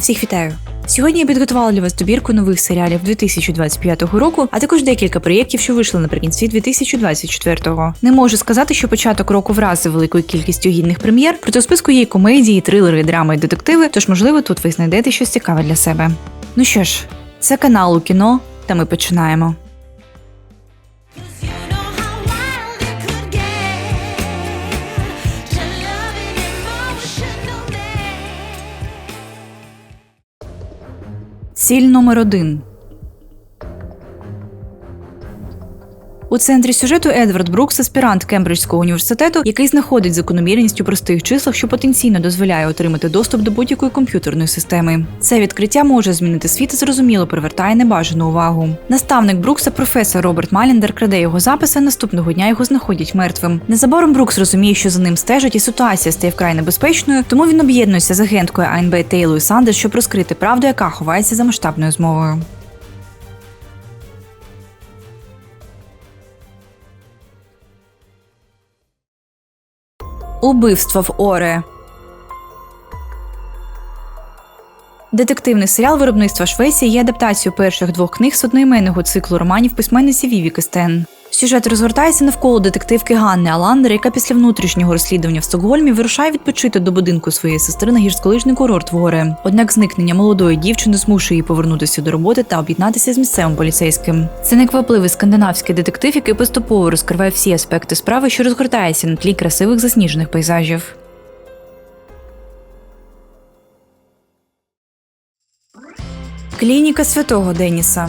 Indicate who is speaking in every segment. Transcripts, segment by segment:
Speaker 1: Всіх вітаю! Сьогодні я підготувала для вас добірку нових серіалів 2025 року, а також декілька проєктів, що вийшли наприкінці 2024-го. Не можу сказати, що початок року вразив великою кількістю гідних прем'єр, проте у списку є комедії, трилери, драми і детективи, тож, можливо, тут ви знайдете щось цікаве для себе. Ну що ж, це канал у кіно, та ми починаємо. Ціль номер один. У центрі сюжету Едвард Брукс, аспірант Кембриджського університету, який знаходить закономірність у простих числах, що потенційно дозволяє отримати доступ до будь-якої комп'ютерної системи. Це відкриття може змінити світ і зрозуміло привертає небажану увагу. Наставник Брукса, професор Роберт Маліндер, краде його записи. Наступного дня його знаходять мертвим. Незабаром Брукс розуміє, що за ним стежать, і ситуація стає вкрай небезпечною, тому він об'єднується з агенткою АНБ Тейлою Сандерс, щоб розкрити правду, яка ховається за масштабною змовою. Убивство в Оре. Детективний серіал виробництва Швеції є адаптацією перших двох книг з одноіменного циклу романів письменниці Віві Кестен. Сюжет розгортається навколо детективки Ганни Аландер, яка після внутрішнього розслідування в Стокгольмі вирушає відпочити до будинку своєї сестри на гірськолижний курорт в горе. Однак зникнення молодої дівчини змушує її повернутися до роботи та об'єднатися з місцевим поліцейським. Це неквапливий скандинавський детектив, який поступово розкриває всі аспекти справи, що розгортається на тлі красивих засніжених пейзажів. Клініка святого Деніса.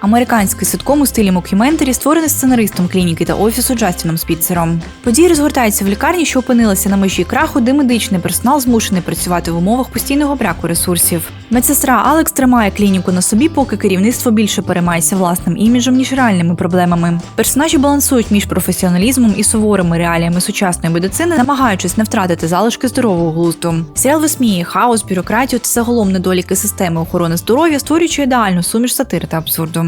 Speaker 1: Американський ситком у стилі мокюментарі створений сценаристом клініки та офісу Джастіном Спіцером. Події розгортаються в лікарні, що опинилася на межі краху, де медичний персонал змушений працювати в умовах постійного браку ресурсів. Медсестра Алекс тримає клініку на собі, поки керівництво більше переймається власним іміджем ніж реальними проблемами. Персонажі балансують між професіоналізмом і суворими реаліями сучасної медицини, намагаючись не втратити залишки здорового глузду. Серіал висміє хаос, бюрократію та загалом недоліки системи охорони здоров'я, створюючи ідеальну суміш сатири та абсурду.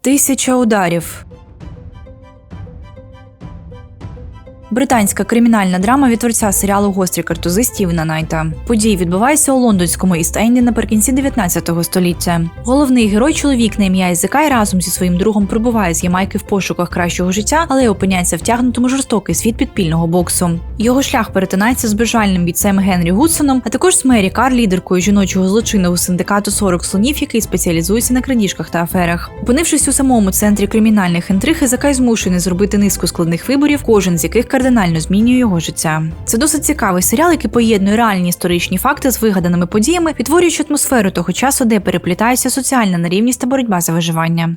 Speaker 1: Тисяча ударів. Британська кримінальна драма від творця серіалу Гострі картузи Стівена Найта. Події відбуваються у лондонському Іст-Енді наприкінці 19 століття. Головний герой чоловік на ім'я Ізикай разом зі своїм другом прибуває з Ямайки в пошуках кращого життя, але й опиняється втягнутим у жорстокий світ підпільного боксу. Його шлях перетинається з безжальним бійцем Генрі Гудсоном, а також з Мері Кар, лідеркою жіночого злочинного синдикату 40 слонів, який спеціалізується на крадіжках та аферах. Опинившись у самому центрі кримінальних інтриг, Ізакай змушений зробити низку складних виборів, кожен з яких кардинально змінює його життя. Це досить цікавий серіал, який поєднує реальні історичні факти з вигаданими подіями, відтворюючи атмосферу того часу, де переплітається соціальна нерівність та боротьба за виживання.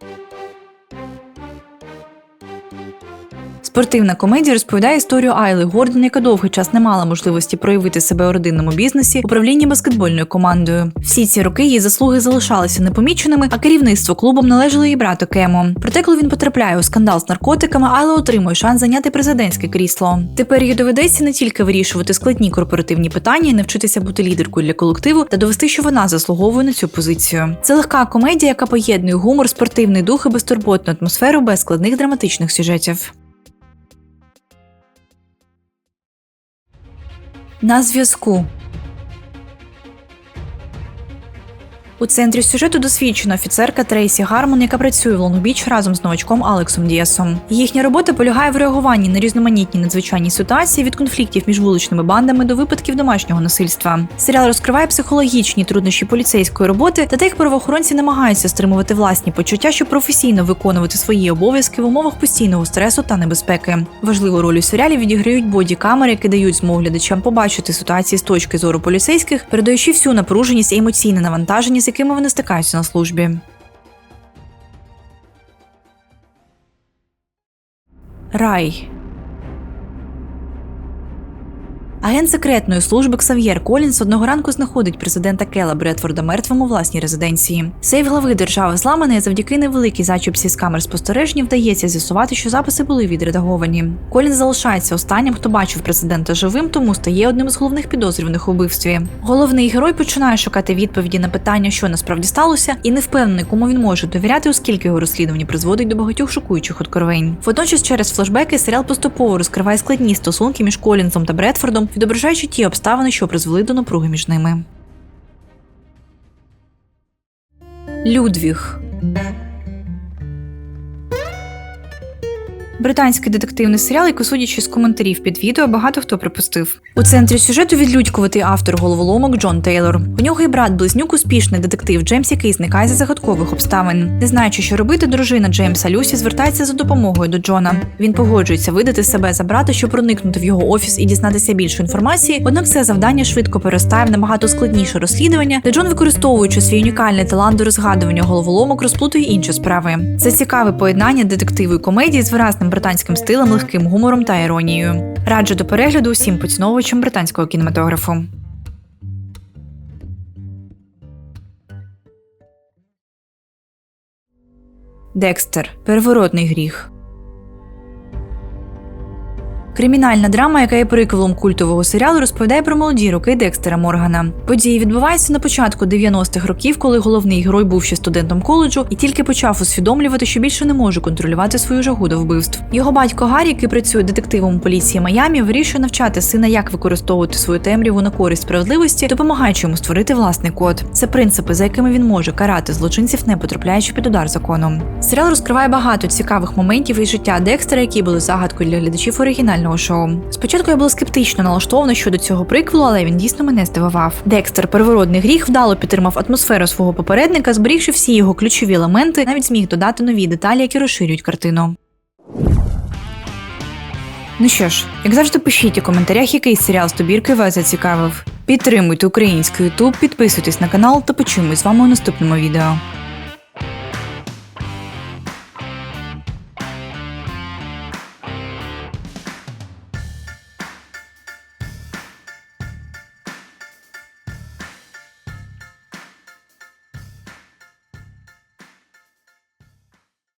Speaker 1: Спортивна комедія розповідає історію Айли Гордон, яка довгий час не мала можливості проявити себе у родинному бізнесі управлінні баскетбольною командою. Всі ці роки її заслуги залишалися непоміченими, а керівництво клубом належало її брату Кему. Проте, коли він потрапляє у скандал з наркотиками, Айла отримує шанс зайняти президентське крісло. Тепер їй доведеться не тільки вирішувати складні корпоративні питання і навчитися бути лідеркою для колективу та довести, що вона заслуговує на цю позицію. Це легка комедія, яка поєднує гумор, спортивний дух і безтурботну атмосферу без складних драматичних сюжетів. На зв'язку. У центрі сюжету досвідчена офіцерка Трейсі Гармон, яка працює в Лонгбіч разом з новачком Алексом Діасом. Їхня робота полягає в реагуванні на різноманітні надзвичайні ситуації від конфліктів між вуличними бандами до випадків домашнього насильства. Серіал розкриває психологічні труднощі поліцейської роботи та те, як правоохоронці намагаються стримувати власні почуття, щоб професійно виконувати свої обов'язки в умовах постійного стресу та небезпеки. Важливу роль у серіалі відіграють боді-камери, які дають змогу глядачам побачити ситуації з точки зору поліцейських, передаючи всю напруженість і емоційне навантаження, якими вони стикаються на службі. Рай. Агент секретної служби Ксав'єр Колінс одного ранку знаходить президента Кела Бредфорда мертвим у власній резиденції. Сейф глави держави зламаний, завдяки невеликій зачіпці з камер спостереження вдається з'ясувати, що записи були відредаговані. Колінс залишається останнім, хто бачив президента живим, тому стає одним з головних підозрюваних у вбивстві. Головний герой починає шукати відповіді на питання, що насправді сталося, і не впевнений, кому він може довіряти, оскільки його розслідування призводить до багатьох шокуючих откровень. Водночас, через флешбеки серіал поступово розкриває складні стосунки між Колінзом та Бредфордом, відображаючи ті обставини, що призвели до напруги між ними. Людвіг Британський детективний серіал, який, судячи з коментарів під відео, багато хто припустив. У центрі сюжету відлюдькуватий автор головоломок Джон Тейлор. У нього і брат близнюк успішний детектив Джеймс, який зникає за загадкових обставин. Не знаючи, що робити, дружина Джеймса Люсі звертається за допомогою до Джона. Він погоджується видати себе за брата, щоб проникнути в його офіс і дізнатися більше інформації. Однак це завдання швидко перестає в набагато складніше розслідування, де Джон, використовуючи свій унікальний талант до розгадування головоломок, розплутує інші справи. Це цікаве поєднання детективу і комедії з виразним британським стилем, легким гумором та іронією. Раджу до перегляду усім поціновувачам британського кінематографу. Декстер переворотний гріх. Кримінальна драма, яка є приквелом культового серіалу, розповідає про молоді роки Декстера Моргана. Події відбуваються на початку 90-х років, коли головний герой був ще студентом коледжу і тільки почав усвідомлювати, що більше не може контролювати свою жагу до вбивств. Його батько Гаррі, який працює детективом у поліції Майамі, вирішує навчати сина, як використовувати свою темряву на користь справедливості, допомагаючи йому створити власний код. Це принципи, за якими він може карати злочинців, не потрапляючи під удар закону. Серіал розкриває багато цікавих моментів із життя Декстера, які були загадкою для глядачів оригінального шоу. Спочатку я була скептично налаштована щодо цього приквелу, але він дійсно мене здивував. Декстер, переворотний гріх, вдало підтримав атмосферу свого попередника, зберігши всі його ключові елементи, навіть зміг додати нові деталі, які розширюють картину. Ну що ж, як завжди, пишіть у коментарях, який серіал з добірки вас зацікавив. Підтримуйте український YouTube, підписуйтесь на канал та почуємось з вами у наступному відео.